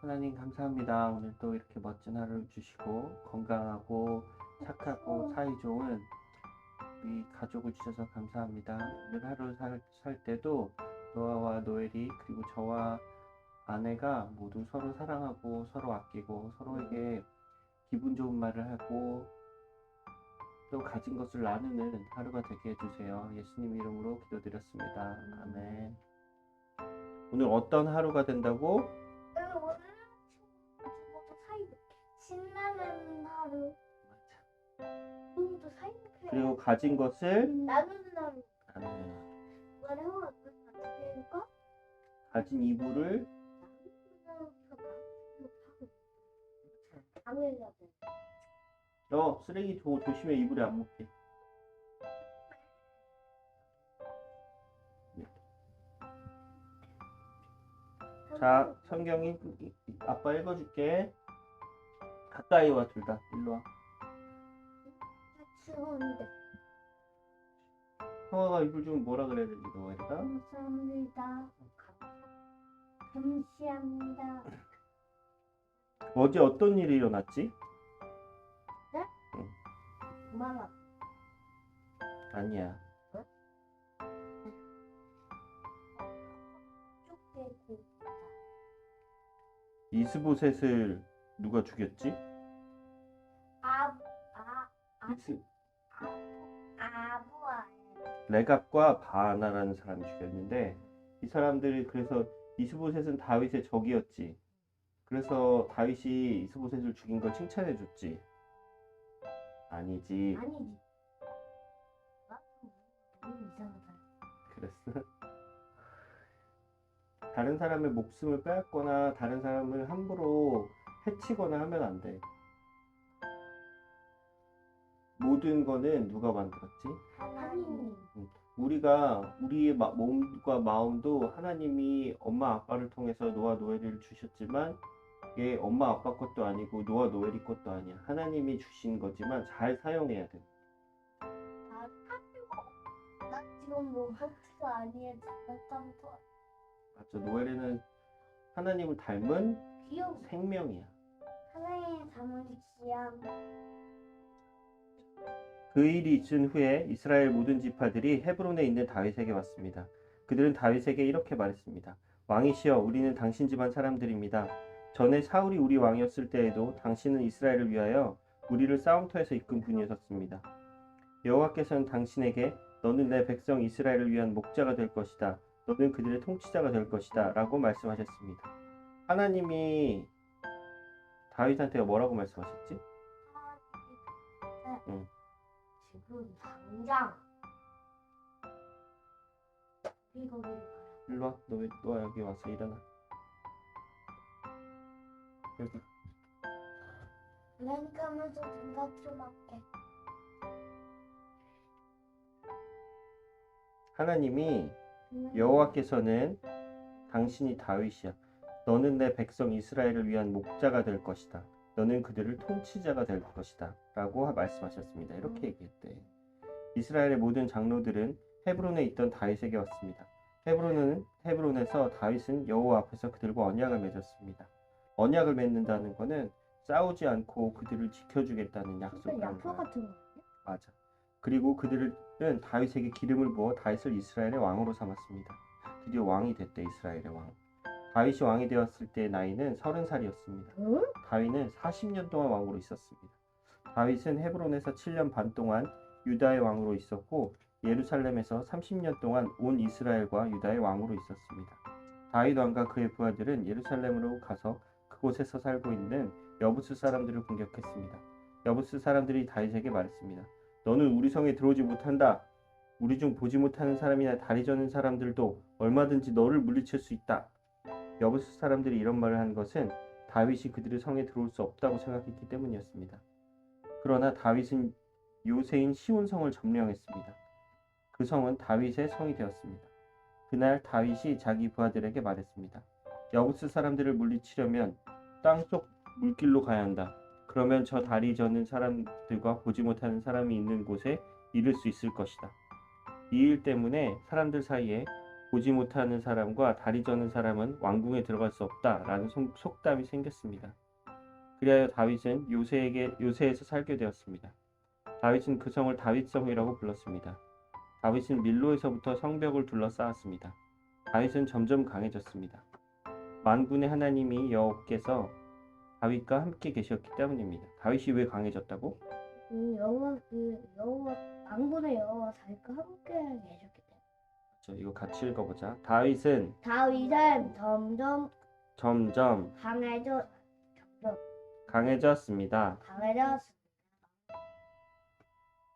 하나님 감사합니다. 오늘 또 이렇게 멋진 하루를 주시고 건강하고 착하고 사이좋은 우리 가족을 주셔서 감사합니다. 오늘 하루 살, 살 때도 노아와 노엘이 그리고 저와 아내가 모두 서로 사랑하고 서로 아끼고 서로에게 기분 좋은 말을 하고 또 가진 것을 나누는 하루가 되게 해주세요. 예수님 이름으로 기도드렸습니다. 아멘. 오늘 어떤 하루가 된다고? 응, 오늘은 모두 사이좋게 신나는 하루 모두 사이좋게 그리고 가진 것을 나누는 하루 아멘. 이번에 어떻게 해줄까? 가진 이불을 너 쓰레기 조, 조심해 이불에 안 묻게. 자, 성경이 아빠 읽어줄게. 가까이 와, 둘 다. 일로 와. 추운데 형아가 이불 주면 뭐라 그래야 되지, 너희가? 감사합니다 감시합니다 어제 어떤 일이 일어났지? 고마워 아니야. 쪽대고 이스보셋을 누가 죽였지? 아 아 아, 이스, 아부아 레갑과 바하나라는 사람이 죽였는데 이 사람들이 그래서 이스보셋은 다윗의 적이었지. 그래서 다윗이 이스보셋을 죽인 걸 칭찬해 줬지. 아니지. 아니지 아, 너무 이상하다 그랬어. 다른 사람의 목숨을 빼앗거나 다른 사람을 함부로 해치거나 하면 안 돼. 모든 거는 누가 만들었지? 하나님 우리가 우리의 마- 몸과 마음도 하나님이 엄마 아빠를 통해서 노아 노엘을 주셨지만 이게 엄마 아빠 것도 아니고 노아 노엘이 것도 아니야. 하나님이 주신 거지만 잘 사용해야 돼. 아, 하필 나 지금 로봇가 아니야 장난감도 맞죠? 노엘에는 하나님을 닮은 귀여워 생명이야. 하나님 담은 귀함 그 일이 있은 후에 이스라엘 모든 지파들이 헤브론에 있는 다윗에게 왔습니다. 그들은 다윗에게 이렇게 말했습니다. 왕이시여, 우리는 당신 집안 사람들입니다. 전에 사울이 우리 왕이었을 때에도 당신은 이스라엘을 위하여 우리를 싸움터에서 이끈 분이었습니다. 여호와께서는 당신에게 너는 내 백성 이스라엘을 위한 목자가 될 것이다. 너는 그들의 통치자가 될 것이다. 라고 말씀하셨습니다. 하나님이 다윗한테 뭐라고 말씀하셨지? 응. 지금 당장 가라 일로 와. 너 왜, 너 여기 와서 일어나. 여기. 눈 감아서 좀 할게 하나님이 여호와께서는 당신이 다윗이야. 너는 내 백성 이스라엘을 위한 목자가 될 것이다. 너는 그들을 통치자가 될 것이다. 라고 말씀하셨습니다. 이렇게 얘기했대. 이스라엘의 모든 장로들은 헤브론에 있던 다윗에게 왔습니다. 헤브론은 헤브론에서 다윗은 여호와 앞에서 그들과 언약을 맺었습니다. 언약을 맺는다는 것은 싸우지 않고 그들을 지켜주겠다는 진짜 약속을 한 약속 거야. 맞아. 그리고 그들 은 다윗에게 기름을 부어 다윗을 이스라엘의 왕으로 삼았습니다. 드디어 왕이 됐대 이스라엘의 왕. 다윗이 왕이 되었을 때의 나이는 서른 살이었습니다. 응? 다윗은 40년 동안 왕으로 있었습니다. 다윗은 헤브론에서 7년 반 동안 유다의 왕으로 있었고 예루살렘에서 30년 동안 온 이스라엘과 유다의 왕으로 있었습니다. 다윗 왕과 그의 부하들은 예루살렘으로 가서 그곳에서 살고 있는 여부스 사람들을 공격했습니다. 여부스 사람들이 다윗에게 말했습니다. 너는 우리 성에 들어오지 못한다. 우리 중 보지 못하는 사람이나 다리 저는 사람들도 얼마든지 너를 물리칠 수 있다. 여부스 사람들이 이런 말을 한 것은 다윗이 그들의 성에 들어올 수 없다고 생각했기 때문이었습니다. 그러나 다윗은 요새인 시온 성을 점령했습니다. 그 성은 다윗의 성이 되었습니다. 그날 다윗이 자기 부하들에게 말했습니다. 여부스 사람들을 물리치려면 땅속 물길로 가야 한다. 그러면 저 다리 저는 사람들과 보지 못하는 사람이 있는 곳에 이를 수 있을 것이다. 이 일 때문에 사람들 사이에 보지 못하는 사람과 다리 저는 사람은 왕궁에 들어갈 수 없다라는 속- 속담이 생겼습니다. 그리하여 다윗은 요새에게 요새에서 살게 되었습니다. 다윗은 그 성을 다윗성이라고 불렀습니다. 다윗은 밀로에서부터 성벽을 둘러싸았습니다. 다윗은 점점 강해졌습니다. 만군의 하나님이 여호께서 다윗과 함께 계셨기 때문입니다. 다윗이 왜 강해졌다고? 그 여호와 그 여호와 왕군의 여호와 다윗과 함께 계셨기 때문에 저 이거 같이 읽어보자. 다윗은 다윗은 점점 점점 강해져 점점 강해졌습니다. 강해졌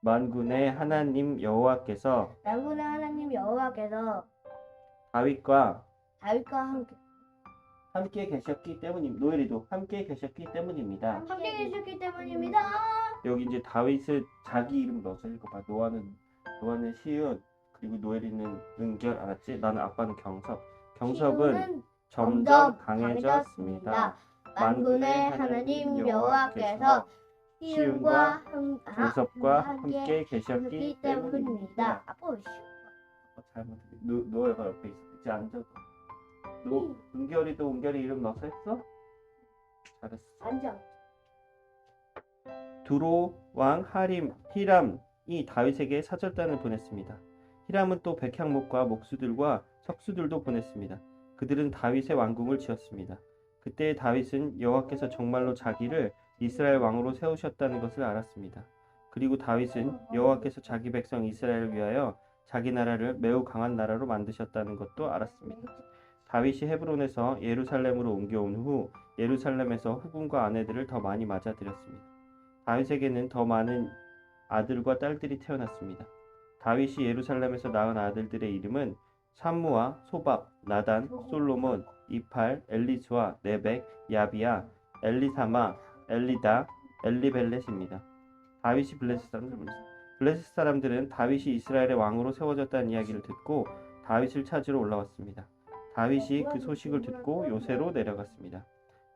만군의 하나님 여호와께서 왕군의 하나님 여호와께서 다윗과 다윗과 함께 함께 계셨기 때문입니다. 노엘이도 함께 계셨기 때문입니다. 함께 계셨기 때문입니다. 여기 이제 다윗은 자기 이름 넣어서 읽어봐. 노아는 노아는 시윤 그리고 노엘이는 은결 알았지? 나는 아빠는 경섭. 경섭은 시온은 점점 강해졌습니다. 만군의 하나님 여호와께서 시온과 함- 아, 경섭과 함께 계셨기 계셨기 때문입니다. 때문입니다. 아빠 왜 시온 어, 잘못 노 노아가 옆에. 이제 앉아도. 노 은결이도 은결이 이름 넣어서 했어? 잘했어. 앉아. 두로 왕 하림 히람이 다윗에게 사절단을 보냈습니다. 히람은 또 백향목과 목수들과 석수들도 보냈습니다. 그들은 다윗의 왕궁을 지었습니다. 그때 다윗은 여호와께서 정말로 자기를 이스라엘 왕으로 세우셨다는 것을 알았습니다. 그리고 다윗은 여호와께서 자기 백성 이스라엘을 위하여 자기 나라를 매우 강한 나라로 만드셨다는 것도 알았습니다. 다윗이 헤브론에서 예루살렘으로 옮겨온 후 예루살렘에서 후궁과 아내들을 더 많이 맞아들였습니다. 다윗에게는 더 많은 아들과 딸들이 태어났습니다. 다윗이 예루살렘에서 낳은 아들들의 이름은 산무와 소밥, 나단, 솔로몬, 이팔, 엘리스와 네벡, 야비야, 엘리사마, 엘리다, 엘리벨렛입니다. 다윗이 블레셋 사람들. 블레셋 사람들은 다윗이 이스라엘의 왕으로 세워졌다는 이야기를 듣고 다윗을 찾으러 올라왔습니다. 다윗이 그 소식을 듣고 요새로 내려갔습니다.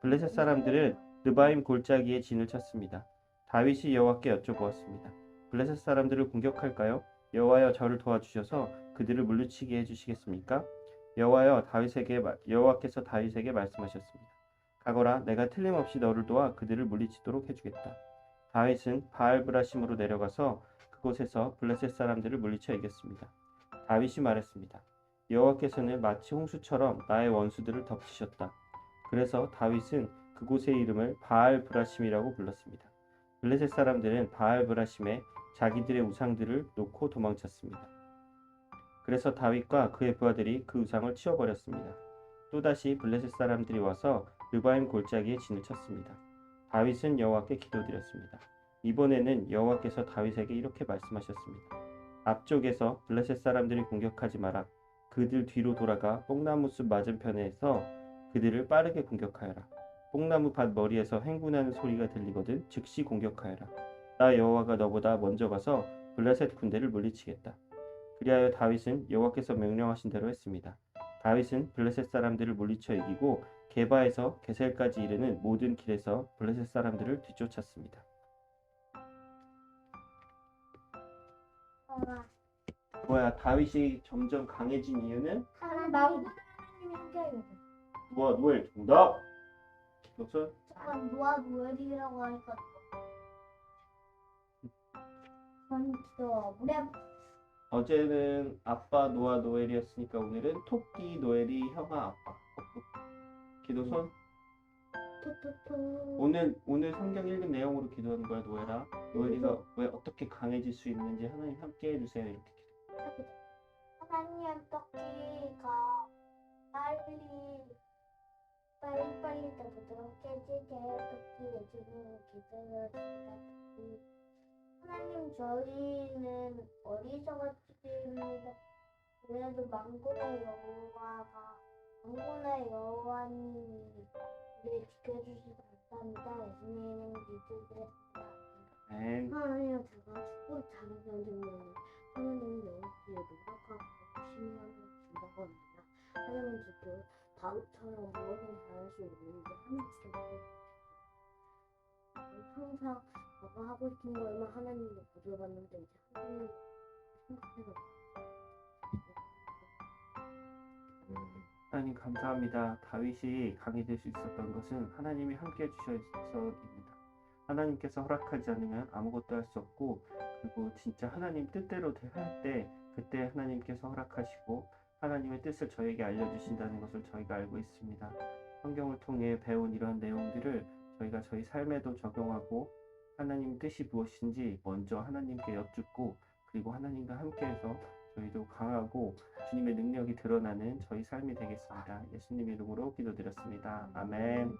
블레셋 사람들은 르바임 골짜기에 진을 쳤습니다. 다윗이 여호와께 여쭤보았습니다. 블레셋 사람들을 공격할까요? 여호와여 저를 도와주셔서 그들을 물리치게 해주시겠습니까? 여호와여 다윗에게 마- 여호와께서 다윗에게 말씀하셨습니다. 가거라 내가 틀림없이 너를 도와 그들을 물리치도록 해주겠다. 다윗은 바알브라심으로 내려가서 그곳에서 블레셋 사람들을 물리쳐 이겼습니다. 다윗이 말했습니다. 여호와께서는 마치 홍수처럼 나의 원수들을 덮치셨다. 그래서 다윗은 그곳의 이름을 바알 브라심이라고 불렀습니다. 블레셋 사람들은 바알 브라심에 자기들의 우상들을 놓고 도망쳤습니다. 그래서 다윗과 그의 부하들이 그 우상을 치워버렸습니다. 또다시 블레셋 사람들이 와서 르바임 골짜기에 진을 쳤습니다. 다윗은 여호와께 기도드렸습니다. 이번에는 여호와께서 다윗에게 이렇게 말씀하셨습니다. 앞쪽에서 블레셋 사람들이 공격하지 마라. 그들 뒤로 돌아가 뽕나무 숲 맞은편에서 그들을 빠르게 공격하여라. 뽕나무 밭 머리에서 행군하는 소리가 들리거든 즉시 공격하여라. 나 여호와가 너보다 먼저 가서 블레셋 군대를 물리치겠다. 그리하여 다윗은 여호와께서 명령하신 대로 했습니다. 다윗은 블레셋 사람들을 물리쳐 이기고 게바에서 게셀까지 이르는 모든 길에서 블레셋 사람들을 뒤쫓았습니다. 어, 뭐야 다윗이 점점 강해진 이유는 왕군의 하나님이 함께. 뭐야 노엘 정답. 무슨 잠깐 노아 노엘이라고 하니까 전저 무례 어제는 아빠 노아 노엘이었으니까 오늘은 토끼 노엘이 형아 아빠. 기도 손 토토토 오늘 오늘 성경 읽은 내용으로 기도하는 거야 노엘아. 노엘이가 왜 어떻게 강해질 수 있는지 하나님 함께 해주세요 이렇게. 하나님 토끼가 빨리 빨리 빨리 더 부드럽게 해지게 토끼 해주는 기도를 토끼 하나님 저희는 어리석어 죽입니다. 그래도 망군의 여호와가 망군의 여호와님이 우리 지켜주시기 감사합니다. 예수님 믿으겠습니다. 아멘. 하나님 제가 잘하면 하나 합니다. 하나님 저도 다윗처럼 무엇을 잘할 수 있는지 하나님께 물어봅니다. 항상 제가 하고 싶은 거에만 하나님께 물어봤는데 이제 하나님 생각해서 하나님 감사합니다. 다윗이 될수 있었던 것은 하나님이 함께 해주셔서입니다. 하나님께서 허락하지 않으면 아무것도 할 수 없고 그리고 진짜 하나님 뜻대로 할 때 그때 하나님께서 허락하시고 하나님의 뜻을 저에게 알려주신다는 것을 저희가 알고 있습니다. 성경을 통해 배운 이러한 내용들을 저희가 저희 삶에도 적용하고 하나님 뜻이 무엇인지 먼저 하나님께 여쭙고 그리고 하나님과 함께해서 저희도 강하고 주님의 능력이 드러나는 저희 삶이 되겠습니다. 예수님 이름으로 기도드렸습니다. 아멘.